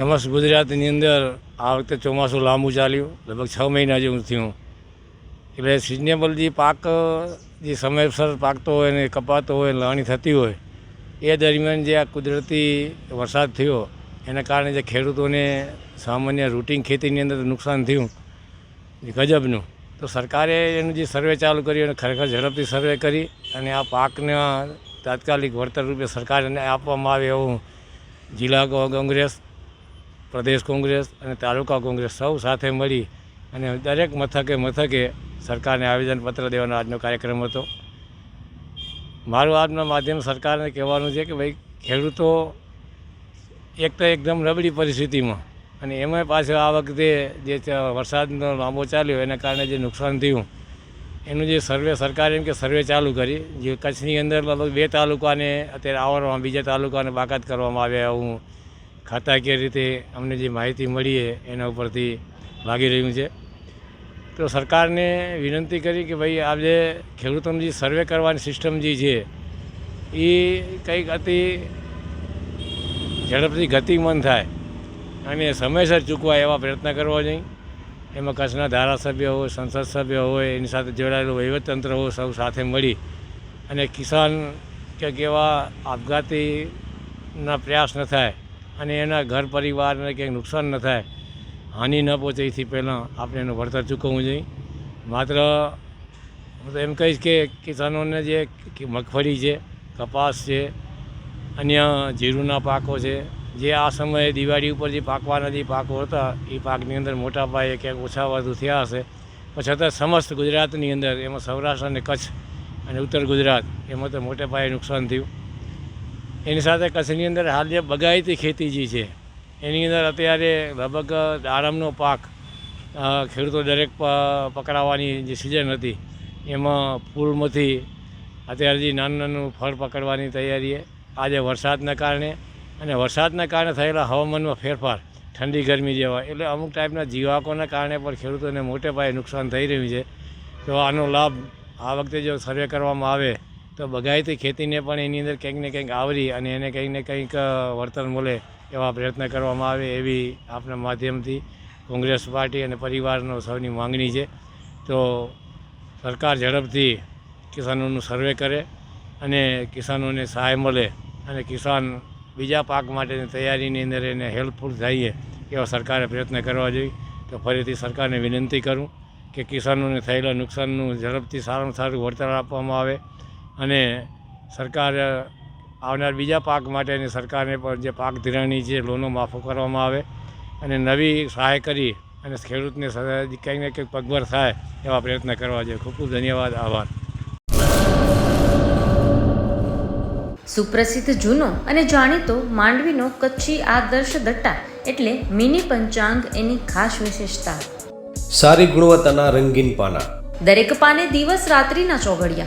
સમસ્ત ગુજરાતની અંદર આ વખતે ચોમાસું લાંબુ ચાલ્યું. લગભગ છ મહિના જેવું થયું. એટલે સિઝનેબલ જે પાક, જે સમયસર પાકતો હોય ને કપાતો હોય લણણી થતી હોય, એ દરમિયાન જે આ કુદરતી વરસાદ થયો, એના કારણે જે ખેડૂતોને સામાન્ય રૂટિન ખેતીની અંદર નુકસાન થયું ગજબનું. તો સરકારે એનું જે સર્વે ચાલુ કર્યું અને ખરેખર ઝડપથી સર્વે કરી અને આ પાકના તાત્કાલિક વળતર રૂપે સરકારને આપવામાં આવે એવું જિલ્લા કોંગ્રેસ પ્રદેશ કોંગ્રેસ અને તાલુકા કોંગ્રેસ સૌ સાથે મળી અને દરેક મથકે મથકે સરકારને આવેદનપત્ર દેવાનો આજનો કાર્યક્રમ હતો. મારું આજના માધ્યમ સરકારને કહેવાનું છે કે ભાઈ, ખેડૂતો એક તો એકદમ નબળી પરિસ્થિતિમાં અને એમાં પાછળ આ વખતે જે વરસાદનો લાંબો ચાલ્યો એના કારણે જે નુકસાન થયું, એનું જે સર્વે સરકારે એમ કે સર્વે ચાલુ કરી, જે કચ્છની અંદર લગભગ બે તાલુકાને, અત્યારે આવરવામાં બીજા તાલુકાને બાકાત કરવામાં આવ્યા હું. ખાતાકીય રીતે અમને જે માહિતી મળી છે એના ઉપરથી લાગી રહ્યું છે. તો સરકારને વિનંતી કરી કે ભાઈ આ જે ખેડૂતોનું જે સર્વે કરવાની સિસ્ટમ જે છે, એ કંઈક અતિ ઝડપથી ગતિમન થાય અને સમયસર ચૂકવાય એવા પ્રયત્ન કરવા જોઈએ. એમાં કચ્છના ધારાસભ્ય હોય, સંસદ સભ્ય હોય, એની સાથે જોડાયેલું વહીવટતંત્ર હોય, સૌ સાથે મળી અને કિસાન કે કેવા આપઘાતીના પ્રયાસ ન થાય અને એના ઘર પરિવારને ક્યાંક નુકસાન ન થાય, હાનિ ન પહોંચે, એથી પહેલાં આપણે એનું વળતર ચૂકવવું જોઈએ. માત્ર હું તો એમ કહીશ કે કિસાનોને જે મગફળી છે, કપાસ છે, અન્ય જીરુના પાકો છે, જે આ સમયે દિવાળી ઉપર જે પાકવાના જે પાકો હતા, એ પાકની અંદર મોટા પાયે ક્યાંક ઓછા વધુ થયા હશે. પણ છતાં સમસ્ત ગુજરાતની અંદર એમાં સૌરાષ્ટ્ર અને કચ્છ અને ઉત્તર ગુજરાત એમાં તો મોટે પાયે નુકસાન થયું. એની સાથે કચ્છની અંદર હાલ જે બગાયતી ખેતી જે છે, એની અંદર અત્યારે લગભગ દાડમનો પાક ખેડૂતો દરેક પકડાવવાની જે સિઝન હતી, એમાં ફૂલમાંથી અત્યારે જે નાનું નાનું ફળ પકડવાની તૈયારી આજે વરસાદના કારણે અને વરસાદના કારણે થયેલા હવામાનમાં ફેરફાર ઠંડી, ગરમી જેવા, એટલે અમુક ટાઈપના જીવાકોના કારણે પણ ખેડૂતોને મોટે પાયે નુકસાન થઈ રહ્યું છે. તો આનો લાભ આ વખતે જો સર્વે કરવામાં આવે તો બગાયતી ખેતીને પણ એની અંદર કંઈક ને કંઈક આવરી અને એને કંઈક ને કંઈક વળતર મળે એવા પ્રયત્ન કરવામાં આવે એવી આપણા માધ્યમથી કોંગ્રેસ પાર્ટી અને પરિવારનો સૌની માંગણી છે. તો સરકાર ઝડપથી કિસાનોનું સર્વે કરે અને કિસાનોને સહાય મળે અને કિસાન બીજા પાક માટેની તૈયારીની અંદર એને હેલ્પફુલ થઈએ એવા સરકારે પ્રયત્ન કરવા જોઈએ. તો ફરીથી સરકારને વિનંતી કરું કે કિસાનોને થયેલા નુકસાનનું ઝડપથી સારામાં સારું વળતર આપવામાં આવે અને સરકાર આવનાર બીજા પાક માટેની સરકારને પણ જે પાક ધિરાણી છે લોનો માફો કરવામાં આવે અને નવી સહાય કરી અને ખેડૂતને કંઈક ને કંઈક પગભર થાય એવા પ્રયત્ન કરવા જોઈએ. ખૂબ ખૂબ ધન્યવાદ. આભાર. સુપ્રસિદ્ધ જૂનો અને જાણીતો માંડવીનો કચ્છી આદર્શ દટ્ટા એટલે મિની પંચાંગ એની ખાસ વિશેષતા. સારી ગુણવત્તાના રંગીન પાના. દરેક પાને દિવસ રાત્રિના ચોઘડિયા.